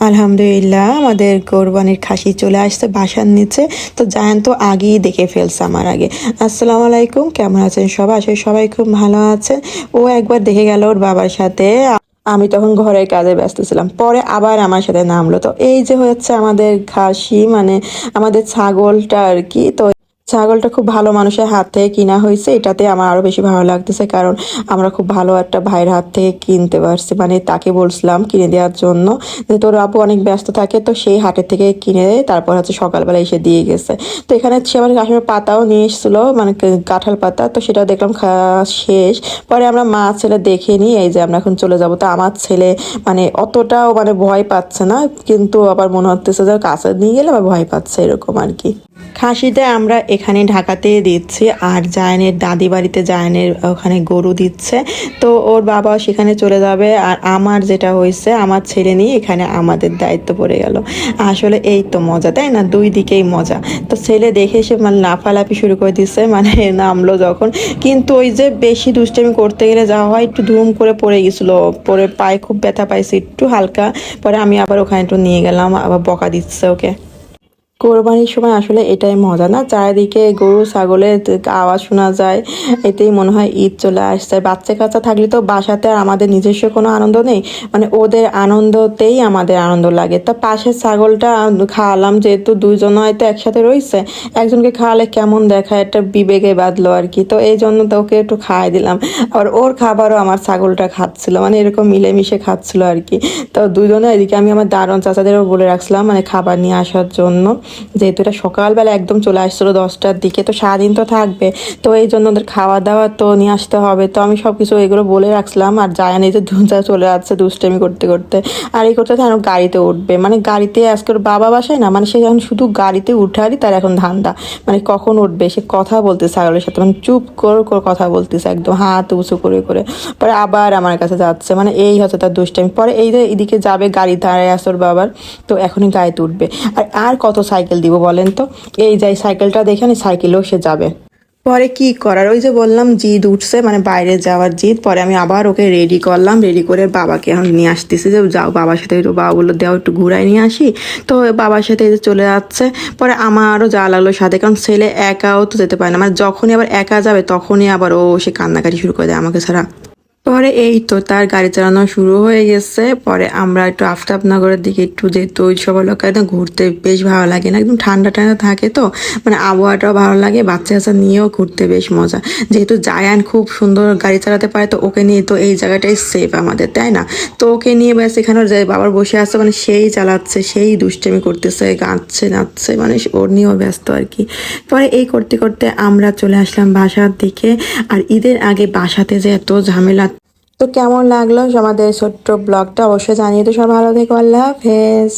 আলহামদুলিল্লাহ, আমাদের কোরবানির খাসি চলে আসছে বাসার নিচে। তো জায়ান তো আগেই দেখে ফেলছে আমার আগে। আসসালামু আলাইকুম, কেমন আছেন সবাই? আসলে সবাই খুব ভালো আছেন। ও একবার দেখে গেল ওর বাবার সাথে। আমি তখন ঘরের কাজে ব্যস্ত ছিলাম। পরে আবার আমার সাথে নামলো। তো এই যে হচ্ছে আমাদের খাসি মানে আমাদের ছাগলটা আর কি, তো ছাগলটা খুব ভালো মানুষের হাত থেকে কিনা হয়েছে, এটাতে আমার আরও বেশি ভালো লাগতেছে। কারণ আমরা খুব ভালো একটা ভাইয়ের হাত থেকে কিনতে পারছি। মানে তাকে বলছিলাম কিনে দেওয়ার জন্য যে, তোর আপু অনেক ব্যস্ত থাকে, তো সেই হাটের থেকে কিনে তারপর হচ্ছে সকালবেলা এসে দিয়ে গেছে। তো এখানে সে আমার কাশ্মীর পাতাও নিয়ে এসেছিল মানে কাঁঠাল পাতা। তো সেটাও দেখলাম শেষ। পরে আমরা মা ছেলে দেখে নিই এই যে আমরা এখন চলে যাব। তো আমার ছেলে মানে অতটাও মানে ভয় পাচ্ছে না, কিন্তু আবার মনে হচ্ছে যে, কাছে নিয়ে গেলে আবার ভয় পাচ্ছে, এরকম আর কি। খাসিতে আমরা এখানে ঢাকাতে দিচ্ছি আর জায়নের দাদি বাড়িতে জায়নের ওখানে গরু দিচ্ছে। তো ওর বাবা সেখানে চলে যাবে আর আমার যেটা হয়েছে, আমার ছেলে নিয়ে এখানে আমাদের দায়িত্ব পড়ে গেল। আসলে এই তো মজা, তাই না? দুই দিকেই মজা। তো ছেলে দেখে সে মানে লাফালাফি শুরু করে দিচ্ছে মানে নামলো যখন। কিন্তু ওই যে বেশি দুষ্টামি করতে গেলে যাওয়া হয়, একটু ধুম করে পড়ে গেছিল। পরে পায়ে খুব ব্যথা পাইছে, একটু হালকা। পরে আমি আবার ওখানে একটু নিয়ে গেলাম, আবার বকা দিচ্ছে ওকে। কোরবানির সময় আসলে এটাই মজা না? চারিদিকে গরু, ছাগলের আওয়াজ শোনা যায়, এতেই মনে হয় ঈদ চলে আসছে। বাচ্চা কাচ্চা থাকলে তো বাসাতে আর আমাদের নিজস্ব কোনো আনন্দ নেই। মানে ওদের আনন্দতেই আমাদের আনন্দ লাগে। তা পাশের ছাগলটা খাওয়ালাম, যেহেতু দুইজন হয়তো একসাথে রয়েছে, একজনকে খাওয়ালে কেমন দেখায়? একটা বিবেকে বাঁধলো আর কি। তো এই জন্য তো ওকে একটু খাওয়াই দিলাম। আর ওর খাবারও আমার ছাগলটা খাচ্ছিল মানে এরকম মিলেমিশে খাচ্ছিল আর কি। তো দুজনে এদিকে, আমি আমার দারুণ চাচাদেরও বলে রাখছিলাম মানে খাবার নিয়ে আসার জন্য। যেহেতু এটা সকালবেলা একদম চলে আসছিল দশটার দিকে, তো সারাদিন তো থাকবে। তো এই জন্য ওদের খাওয়া দাওয়া তো নিয়ে আসতে হবে। তো আমি সব কিছু এগুলো বলে রাখছিলাম, আর জায়ান এই যে দুজা চলে যাচ্ছে দুষ্টামি করতে করতে। আর এই করতে এখন গাড়িতে উঠবে। মানে গাড়িতে আজকে ওর বাবা বাসায় না মানে সে এখন শুধু গাড়িতে উঠারই তার এখন ধান্দা। মানে কখন উঠবে? সে কথা বলতেছে ছাগলের সাথে মানে চুপ করে করে কথা বলতেছে একদম, হাত উঁচু করে করে। পরে আবার আমার কাছে যাচ্ছে মানে এই হচ্ছে তার দুষ্টামি। পরে এই যে এদিকে যাবে গাড়ি, দাঁড়ায় আসে ওর বাবার, তো এখনই গাড়িতে উঠবে। আর আর কত সাইকেল দিব বলেন তো। এই যাই সাইকেলটা দেখে নি সাইকেলেও সে যাবে। পরে কি করার? ওই যে বললাম, জিদ উঠছে মানে বাইরে যাওয়ার জিদ। পরে আমি আবার ওকে রেডি করলাম রেডি করে বাবাকে এখন নিয়ে আসতেছি। যে যাও, বাবার সাথে একটু বাবা বলল দেও, একটু ঘুরাই নিয়ে আসি। তো বাবার সাথে যে চলে যাচ্ছে। পরে আমারও যা লাগল সাথে, কারণ ছেলে একাও তো যেতে পারে না। মানে যখনই আবার একা যাবে, তখনই আবার ও সে কান্নাকাটি শুরু করে দেয় আমাকে ছাড়া। পরে এই তো তার গাড়ি চালানো শুরু হয়ে গেছে। পরে আমরা একটু আফতাবনগরের দিকে একটু যেহেতু ওই সব এলাকায় না ঘুরতে বেশ ভালো লাগে না, একদম ঠান্ডা ঠান্ডা থাকে তো মানে আবহাওয়াটাও ভালো লাগে, বাচ্চা কাচ্চা নিয়েও ঘুরতে বেশ মজা। যেহেতু জায়ান খুব সুন্দর গাড়ি চালাতে পারে তো ওকে নিয়ে তো এই জায়গাটাই সেফ আমাদের, তাই না? তো ওকে নিয়ে ব্যাস এখানে যে বাবার বসে আছে মানে সেই চালাচ্ছে, সেই দুষ্টামি করতেছে গাচ্ছে নাচছে মানে ওর নিয়েও ব্যস্ত আর কি। পরে এই করতে করতে আমরা চলে আসলাম বাসার দিকে, আর ঈদের আগে বাসাতে যে এত ঝামেলা তো কেমন লাগল আমাদের ছোট্ট ব্লগটা? অবশ্যই জানিয়ে তো সব ভালো থেকো আল্লাহ হাফেজ।